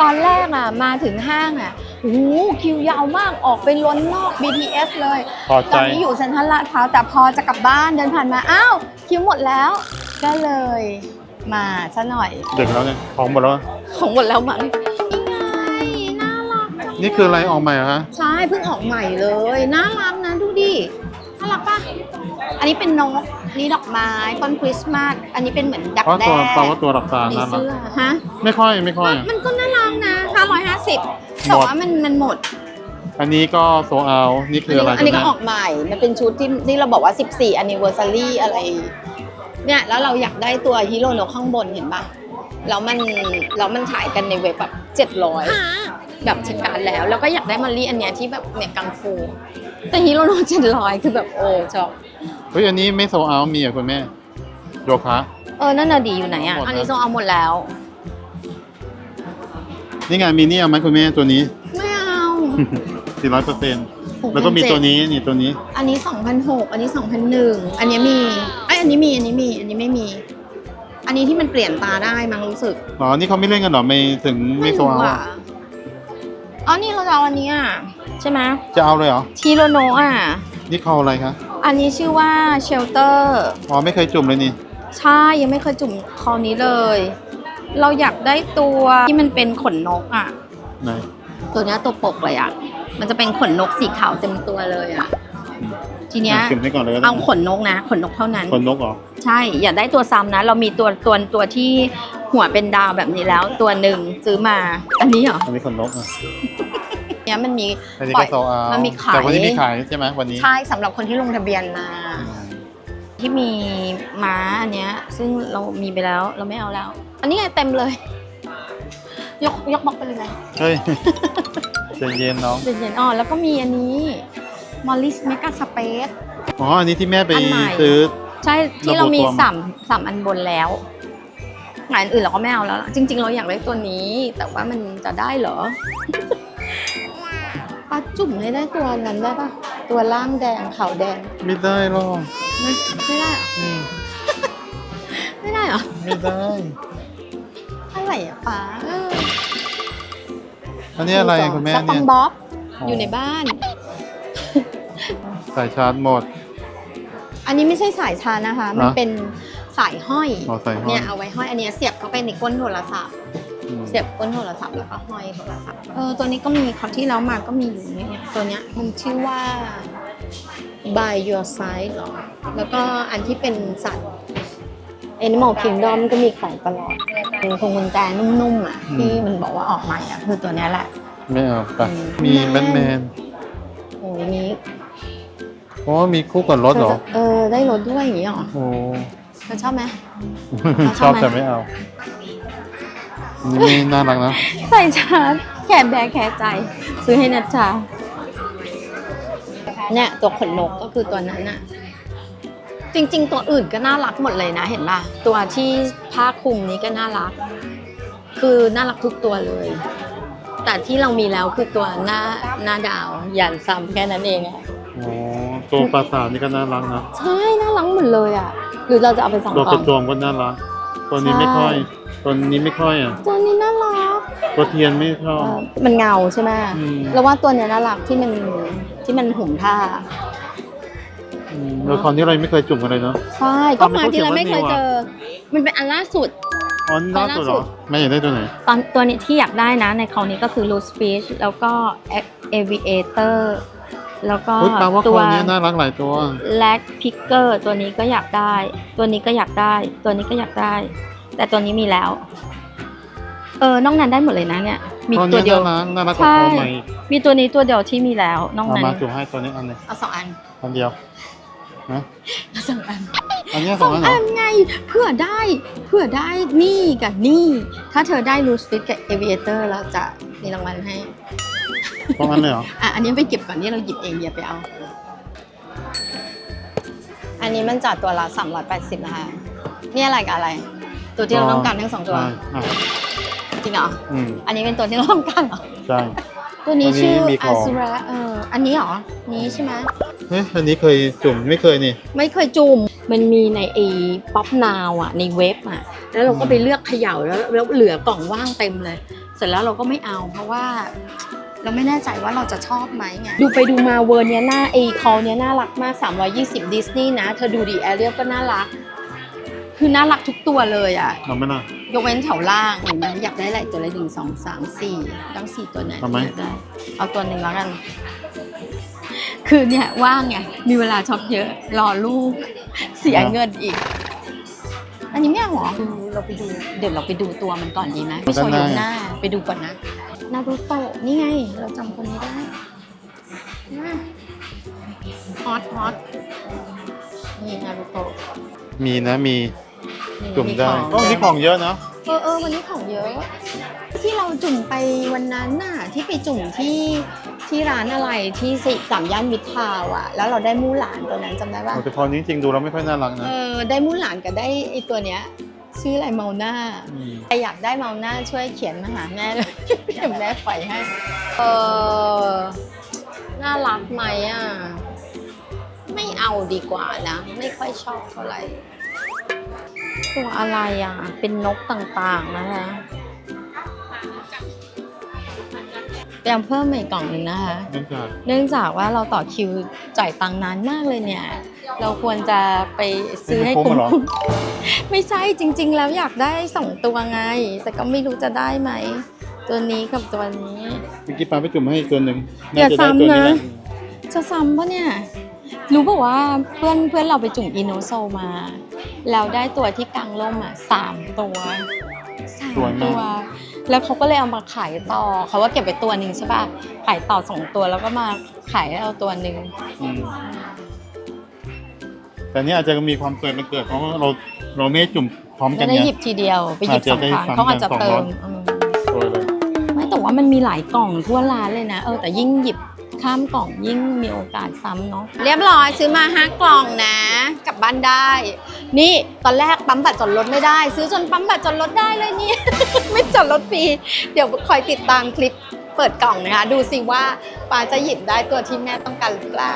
ตอนแรกอะมาถึงห้างอะโอ้โหคิวยาวมากออกไปล้นนอก BTS เลย พอตใจอนนี้อยู่เซ็นทรัลลาดพร้าวแต่พอจะกลับบ้านเดินผ่านมาอ้าวคิวหมดแล้ว ก็เลยมาซะหน่อย ดึกแล้วเนี่ยของหมดแล้ว ของหมดแล้วมั้งนี่ไงน่ารักจังนี่คืออะไรออกใหม่เหรอคะใช่เพิ่งออกใหม่เลย น่ารักนะดูดิน่ารักปะ อันนี้เป็นนกนี่ดอกไม้ต้นคริสต์มาสอันนี้เป็นเหมือนดักเพราะแด้ตัวแปลว่าตัวหลักตามีนั่นนะเสื้อฮะไม่ค่อยไม่ค่อย มันก็น่ารักนะ550แต่ว่ามันมันหมด อันนี้ก็โซเอานี่คืออะไรอันนี้คุก็ณแม่ออกใหม่ มันเป็นชุดที่ที่เราบอกว่า 14 anniversary อะไร เนี่ยแล้วเราอยากได้ตัวฮิโรโนะข้างบนเห็นปะแล้วมันแล้วมันขายกันในเว็บแบบ700 แบบชะการแล้ว แล้วก็อยากได้มารีอันเนี้ยที่แบบเนี่ยกังฟู แต่ฮิโรโนะ700 คือแบบโอ้ชอบ เฮ้ยอันนี้ไม่โซเอามีเหรอะคุณแม่โยคะเออนั่นน่ะดีอยู่ไหนอะหมดแล้วอันนี้โซเอาหมดแล้ว นี่ไงมีนี่เอาไหมคุณแม่ตัวนี้ไม่เอา สี่ร้อยเปอร์เซ็นต์แล้วก็มีตัวนี้นี่ตัวนี้อันนี้2,006อันนี้2,001อันเนี้ยมีไอยอันนี้มีอันนี้มีอันนี้ไม่มี อันนี้ที่มันเปลี่ยนตาได้มั้งรู้สึกอ๋อนี่เขาไม่เล่นกันเหรอไม่ถึงไม่โซรู้เอาอะอ๋อนี่เราจะเอาอันนี้อะใช่ไหมจะเอาเลยเหรอทีโรโนะอะ นี่เขาอะไรคะ อันนี้ชื่อว่าเชลเตอร์อ๋อไม่เคยจุ่มเลยนี่ ใช่ยังไม่เคยจุ่มคอนี้เลย เราอยากได้ตัวที่มันเป็นขนนกอะ ไหนตัวเนี้ยตัวปกเลยอะ มันจะเป็นขนนกสีขาวเต็มตัวเลยอะ ทีเนี้ยจุ่มให้ก่อนเลยก็ได้เอาขนนกนะ ขนนกเท่านั้นคนนกเหรอใช่ อย่าได้ตัวซ้ำนะ เรามีตัวตัวตัวที่หัวเป็นดาวแบบนี้แล้ว ตัวหนึ่งซื้อมา อันนี้เหรอ อันนี้คนนกอะเนี้ยมันมีอันนี้ปล่ก็อยโซเอามันมีขายแต่วันนี้มีขายใช่ไหมวันนี้ ใช่สำหรับคนที่ลงทะเบียนมาอืมที่มีม้าอันเนี้ย ซึ่งเรามีไปแล้วเราไม่เอาแล้ว อันนี้ไงเต็มเลย ยกยกบล็อกไปเลยไหมเฮ้ยใจเย็นน้อง เย็นๆอ๋อแล้วก็มีอันนี้มอลลิสเมกาสเปซ อ๋อ อันนี้ที่แม่ไปอันใหม่ ซื้อ ใช่ที่เรามีระบุตัว สามสามอันบนแล้วงานอื่นเราก็ไม่เอาแล้วล่ะจริง ๆ เราอยากได้ตัวนี้ แต่ว่ามันจะได้เหรอปลา จุ่มให้ได้ตัวนั้นได้ปะตัวล่างแดงขาวแดงไม่ได้หรอกไม่ไม่ได้เหรออืมไม่ได้เหรอไม่ได้ อะไรอะป้าเอออันนี้อะไรคุณแม่สปอเนี่งย บ๊อบอ๋ออ อยู่ในบ้าน สายชาร์จหมด อันนี้ไม่ใช่สายชาร์จนะคะ มันเหรอเป็นสายห้อยอ๋อสายห้อย เนี่ยเอาไว้ห้อยอันเนี้ยเสียบเข้าไปในก้นโทรศัพท์อืม เสียบก้นโทรศัพท์แล้วก็ห้อยโทรศัพท์เออตัวนี้ก็มีคราวที่แล้วมาก็มีอยู่เนี่ยตัวเนี้ยมันชื่อว่า by your side เหรอ แล้วก็อันที่เป็นสัตว์ Animal Kingdom ก็มีของตลอดเป็นพวงกุญแจนุ่มๆอะที่มันบอกว่าออกใหม่อะคือตัวเนี้ยแหละ ไม่เอาไปอืมมีแบทแมนโอ้ยนี้อ๋อมีคู่กับรถเหรอ เออ ได้รถด้วยอย่างนี้เหรอโอ้เธอชอบไหมชชออบบไหมแต่ไม่เอา นี่น่ารักนะ ใส่ชาร์จแขนแบกแขนใจ ซื้อให้นัชชา เนี่ยตัวขนนกก็คือตัวนั้นน่ะ จริง ๆ ตัวอื่นก็น่ารักหมดเลยนะเห็นป่ะ ตัวที่ผ้าคลุมนี้ก็น่ารัก คือน่ารักทุกตัวเลย แต่ที่เรามีแล้วคือตัวหน้าหน้าดาวยันซ้ำแค่นั้นเองอะอ๋อตัวปราสาทนี่ก็น่ารักนะ ใช่ น่ารักหมดเลยอะหรือเราจะเอาไปสองตัวกกล่ระองโจมก็น่ารัก ตัวนี้ใช่ไม่ค่อย ตัวนี้ไม่ค่อยอะ ตัวนี้น่ารักตัวเทียนไม่ชอบเอ่อมันเงาใช่ไหมอืม แล้วว่าตัวเนี้ยน่ารักที่มันที่มันหุ่มผ้ามแล้วตอนนี้เรายังไม่เคยจุ่มกันเลยเนาะ ใช่ก็อะมันมาก็ที่เราเขีไม่ยนเคว่ายนิวอะเจอ มันเป็นอันล่าสุด อ๋อนี่ล่าสุดเหรล่าสุอดแม่อยากได้ตัวไหน ตอนตัวนี้ที่อยากได้นะในคราวนี้ก็คือ Loose Fish แล้วก็ Aviator แล้วก็อุ๊ยแปลว่าตัคว วนี้น่ารักหลายตัว Lag Picker ตัวนี้ก็อยากได้ ตัวนี้ก็อยากได้ ตัวนี้ก็อยากได้ แต่ตัวนี้มีแล้ว เออนอกนั้นได้หมดเลยนะเนี่ย มีตัวตัวนี้เดียวน่ารักน่ารักกว่าใช่ตัวใหม่อีกมีตัวนี้ตัวเดียวที่มีแล้ว นอกเอานั้น มาจุ่มให้ตัวนี้อันหนึงเอาสองอันอันเดียวนะเอาสองอันอันเนี้ยสสอองงอันเหรอัอนไงเพื่อได้เพื่อได้นี่กับนี่ ถ้าเธอได้ Loose Fit กับ Aviator เราจะมีรางวัลให้ สองอันเลยเหรออะ อันนี้ไปเก็บก่อนนี่เราหยิบเองอย่าไปเอา อันนี้มันจัดตัวละ380นะคะ นี่อะไรกับอะไร ตัวที่เราต้องการทั้งสองตัว ใช่อะจริงเหรอ อืมอันนี้เป็นตัวที่เราต้องการเหรอ ใช่ ตัวนี้ตัวนี้ชื่อมีขอาองซูระเอออันนี้เหรอ นี้ใช่ไหมเฮ้ยอันนี้เคยจุ่มไม่เคยนี่ ไม่เคยจุ่มมันมีในไอ้ป๊อปนาวอะ ในเว็บอะ แล้วเราก็ไปเลือกเขย่าแล้วแล้วเหลือกล่องว่างเต็มเลย เสร็จแล้วเราก็ไม่เอาเพราะว่า เราไม่แน่ใจว่าเราจะชอบไหมไง ดูไปดูมาเวอร์เนี้ยหน้าไอคอเนี้ยน่ารักมาก 320 ดิสนีย์นะ เธอดูดิแอเรียลก็น่ารัก คือน่ารักทุกตัวเลยอะเอาไหมล่ะ ยกเว้นแถวล่างเห็นไหมอยากได้อะไรตัวละหนึ่งสองสามสี่ต้องสี่ตัวไหนทำไมอยากได้เอาตัวหนึ่งแล้วกัน คือเนี่ยว่างไงมีเวลาช็อปเยอะ รอลูก เสียเงินอีก อันนี้ไม่เอาเหรอคือเราไปดูเดี๋ยวเราไปดูตัวมันก่อนดีไหมไม่โชว์อยู่หน้าไปดูก่อนนะนารูโตะนี่ไง เราจำคนนี้ได้ฮอตฮอตนี่นารูโตะมีนะมีนี่ จุ่มได้ของก็วันนี้ของเยอะนะเออเออวันนี้ของเยอะ ที่เราจุ่มไปวันนั้นน่ะที่ไปจุ่มที่ที่ร้านอะไรที่สิสามย่านมิตรทาวน์อะ แล้วเราได้มู่หลานตัวนั้นจำได้ป่ะแต่พอนี้จริงๆดูแล้วไม่ค่อยน่ารักนะ เออได้มู่หลานกับได้ไอตัวเนี้ยชื่ออะไรเมาหน้ามใครอยากได้เมาหน้าช่วยเขียนมาหาแม่เลยเดี๋ยวแม่ปล่อยให้ เออน่ารักไหมอะ ไม่เอาดีกว่านะ ไม่ค่อยชอบเท่าไหร่ ตัวอะไรอะ เป็นนกต่างๆนะคะเตรียมเพิ่มมาอีกกล่องหนึ่งนะคะ เนื่องจากเนื่องจากว่าเราต่อคิวจ่ายตังค์นานมากเลยเนี่ย เราควรจะไปซื้อให้คุ้มเหรอ ไม่ใช่จริง ๆ แล้วอยากได้สองตัวไง แต่ก็ไม่รู้จะได้ไหม ตัวนี้กับตัวนี้ เมื่อกี้ปาไปจุ่มให้อีกตัวหนึ่งอย่าน่จะได้ตัวซ้ำนะแหลจะซ้ำปะเนี่ย รู้ป่าว่าเพื่อนเพื่อนเราไปจุ่มอินโนโซมา แล้วได้ตัวที่กลางร่มอะสามตัวสามสวยตัมากว แล้วเขาก็เลยเอามาขายต่อเขาว่าเก็บไปตัวหนึ่งใช่ป่ะขายต่อสองตัวแล้วก็มาขายเอาตัวหนึ่งอืมแต่เนี้อาจจะมีความสวยมันเกิดเพราะว่าเราเราไม่ได้จุ่มพร้อมกัจะนได้ไงหยิบทีเดียวไปหยิบสองครั้งอาจจะได้เขาอาจจะสองเติร้อมยอืมสวยเลยไม่แต่ว่ามันมีหลายกล่องทั่วร้านเลยนะเออแต่ยิ่งหยิบ ข้ามกล่องยิ่งมีโอกาสซ้ำเนาะเรียบร้อยซื้อมาห้ากล่องนะ กลับบ้านได้ นี่ตอนแรกปั๊มบัตรจดรถไม่ได้ ซื้อจนปั๊มบัตรจดรถได้เลยเนี่ย ไม่จดรถฟรีเดี๋ยวคอยติดตามคลิปเปิดกล่องนะคะ ดูสิว่าปาจะหยิบได้ตัวที่แม่ต้องการหรือเปล่า